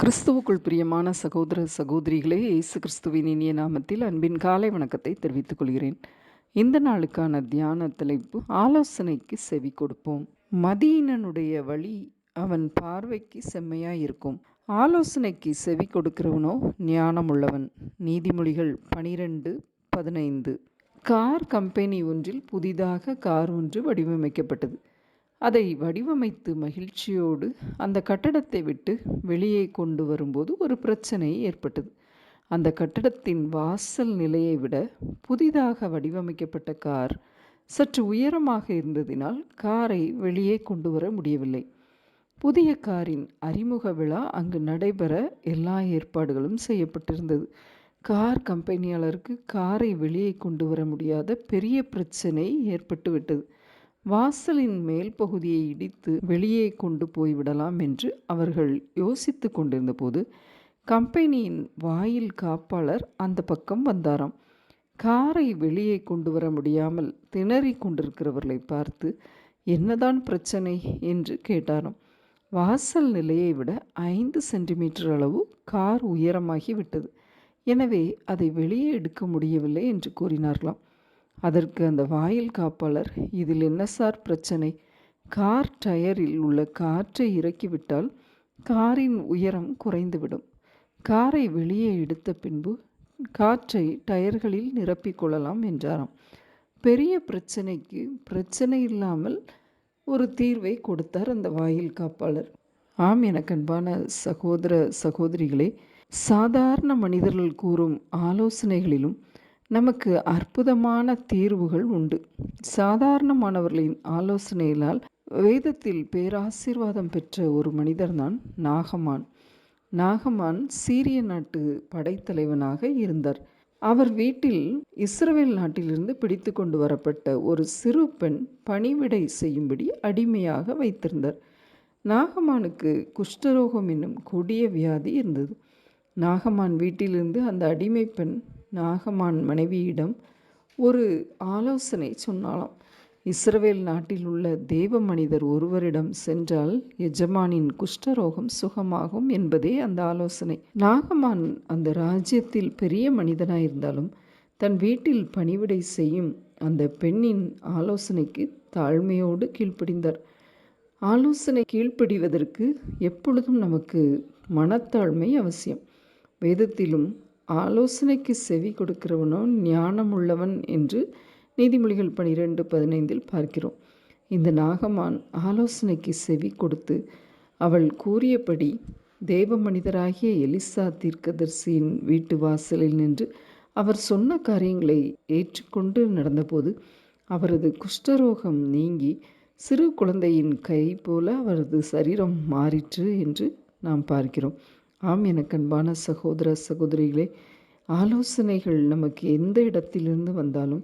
கிறிஸ்துவுக்குள் பிரியமான சகோதர சகோதரிகளே இயேசு கிறிஸ்துவின் இனிய நாமத்தில் அன்பின் காலை வணக்கத்தை தெரிவித்துக் கொள்கிறேன். இந்த நாளுக்கான தியான தலைப்பு ஆலோசனைக்கு செவி கொடுப்போம். மதியினனுடைய வழி அவன் பார்வைக்கு செம்மையாய் இருக்கும். ஆலோசனைக்கு செவி கொடுக்கிறவனோ ஞானமுள்ளவன். நீதிமொழிகள் பனிரெண்டு பதினைந்து. கார் கம்பெனி ஒன்றில் புதிதாக கார் ஒன்று வடிவமைக்கப்பட்டது. அதை வடிவமைத்து மகிழ்ச்சியோடு அந்த கட்டடத்தை விட்டு வெளியே கொண்டு வரும்போது ஒரு பிரச்சனை ஏற்பட்டது. அந்த கட்டடத்தின் வாசல் நிலையை விட புதிதாக வடிவமைக்கப்பட்ட கார் சற்று உயரமாக இருந்ததினால் காரை வெளியே கொண்டு வர முடியவில்லை. புதிய காரின் அறிமுக விழா அங்கு நடைபெற எல்லா ஏற்பாடுகளும் செய்யப்பட்டிருந்தது. கார் கம்பெனியாளருக்கு காரை வெளியே கொண்டு வர முடியாத பெரிய பிரச்சனை ஏற்பட்டு விட்டது வாசலின் மேல் பகுதியை இடித்து வெளியே கொண்டு போய்விடலாம் என்று அவர்கள் யோசித்து கொண்டிருந்தபோது கம்பெனியின் வாயில் காப்பாளர் அந்த பக்கம் வந்தாராம். காரை வெளியே கொண்டு வர முடியாமல் திணறி கொண்டிருக்கிறவர்களை பார்த்து என்னதான் பிரச்சனை? என்று கேட்டாராம். வாசல் நிலையை விட ஐந்து சென்டிமீட்டர் அளவு கார் உயரமாகி விட்டது. எனவே அதை வெளியே எடுக்க முடியவில்லை என்று கூறினார்களாம். அதற்கு அந்த வாயில் காப்பாளர் இதில் என்ன சார் பிரச்சனை? கார் டயரில் உள்ள காற்றை இறக்கிவிட்டால் காரின் உயரம் குறைந்துவிடும். காரை வெளியே எடுத்த பின்பு காற்றை டயர்களில் நிரப்பிக்கொள்ளலாம் என்றாராம். பெரிய பிரச்சனைக்கு பிரச்சனை இல்லாமல் ஒரு தீர்வை கொடுத்தார் அந்த வாயில் காப்பாளர். ஆம் எனக்கு அன்பான சகோதர சகோதரிகளே சாதாரண மனிதர்கள் கூறும் ஆலோசனைகளிலும் நமக்கு அற்புதமான தீர்வுகள் உண்டு. சாதாரணமானவர்களின் ஆலோசனையினால் வேதத்தில் பேராசீர்வாதம் பெற்ற ஒரு மனிதர்தான் நாகமான். நாகமான் சீரிய நாட்டு படைத்தலைவனாக இருந்தார். அவர் வீட்டில் இஸ்ரேல் நாட்டிலிருந்து பிடித்து கொண்டு வரப்பட்ட ஒரு சிறு பெண் பணிவிடை செய்யும்படி அடிமையாக வைத்திருந்தார். நாகமானுக்கு குஷ்டரோகம் என்னும் கொடிய வியாதி இருந்தது. நாகமான் வீட்டிலிருந்து அந்த அடிமை பெண் நாகமான் மனைவியிடம் ஒரு ஆலோசனை சொன்னாலாம் இஸ்ரவேல் நாட்டில் உள்ள தேவ மனிதர் ஒருவரிடம் சென்றால் எஜமானின் குஷ்டரோகம் சுகமாகும் என்பதே அந்த ஆலோசனை. நாகமான் அந்த ராஜ்யத்தில் பெரிய மனிதனாயிருந்தாலும் தன் வீட்டில் பணிவிடை செய்யும் அந்த பெண்ணின் ஆலோசனைக்கு தாழ்மையோடு கீழ்ப்படிந்தார். ஆலோசனை கீழ்ப்படிவதற்கு எப்பொழுதும் நமக்கு மனத்தாழ்மை அவசியம். வேதத்திலும் ஆலோசனைக்கு செவி கொடுக்கிறவனோ ஞானமுள்ளவன் என்று நீதிமொழிகள் பனிரெண்டு பதினைந்தில் பார்க்கிறோம். இந்த நாகமான் ஆலோசனைக்கு செவி கொடுத்து அவள் கூறியபடி தேவ மனிதராகிய எலிசா தீர்க்கதர்சியின் வீட்டு வாசலில் நின்று அவர் சொன்ன காரியங்களை ஏற்றுக்கொண்டு நடந்தபோது அவரது குஷ்டரோகம் நீங்கி சிறு குழந்தையின் கை போல அவரது சரீரம் மாறிற்று என்று நாம் பார்க்கிறோம். ஆம் எனக்கு அன்பான சகோதர சகோதரிகளே ஆலோசனைகள் நமக்கு எந்த இடத்திலிருந்து வந்தாலும்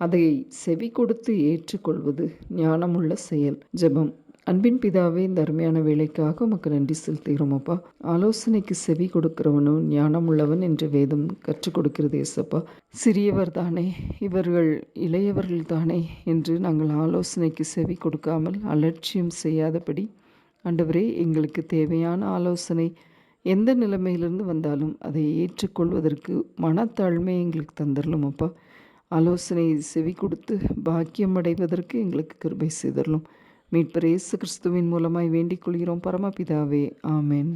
அதை செவி கொடுத்து ஏற்றுக்கொள்வது ஞானமுள்ள செயல். ஜெபம். அன்பின் பிதாவே இந்த அருமையான வேலைக்காக உமக்கு நன்றி செலுத்துகிறோமப்பா ஆலோசனைக்கு செவி கொடுக்கிறவனும் ஞானமுள்ளவன் என்று வேதம் கற்றுக் கொடுக்கிறது ஏசப்பா சிறியவர் தானே இவர்கள் இளையவர்கள் தானே என்று நாங்கள் ஆலோசனைக்கு செவி கொடுக்காமல் அலட்சியம் செய்யாதபடி ஆண்டவரே எங்களுக்கு தேவையான ஆலோசனை எந்த நிலைமையிலிருந்து வந்தாலும் அதை ஏற்றுக்கொள்வதற்கு மனத்தாழ்மை எங்களுக்கு தந்துடலும் அப்பா. ஆலோசனை செவி கொடுத்து பாக்கியம் அடைவதற்கு எங்களுக்கு கிருபை செய்தரலும். மீட்பர் இயேசு கிறிஸ்துவின் மூலமாய் வேண்டிக் கொள்கிறோம். பரமபிதாவே ஆமேன்.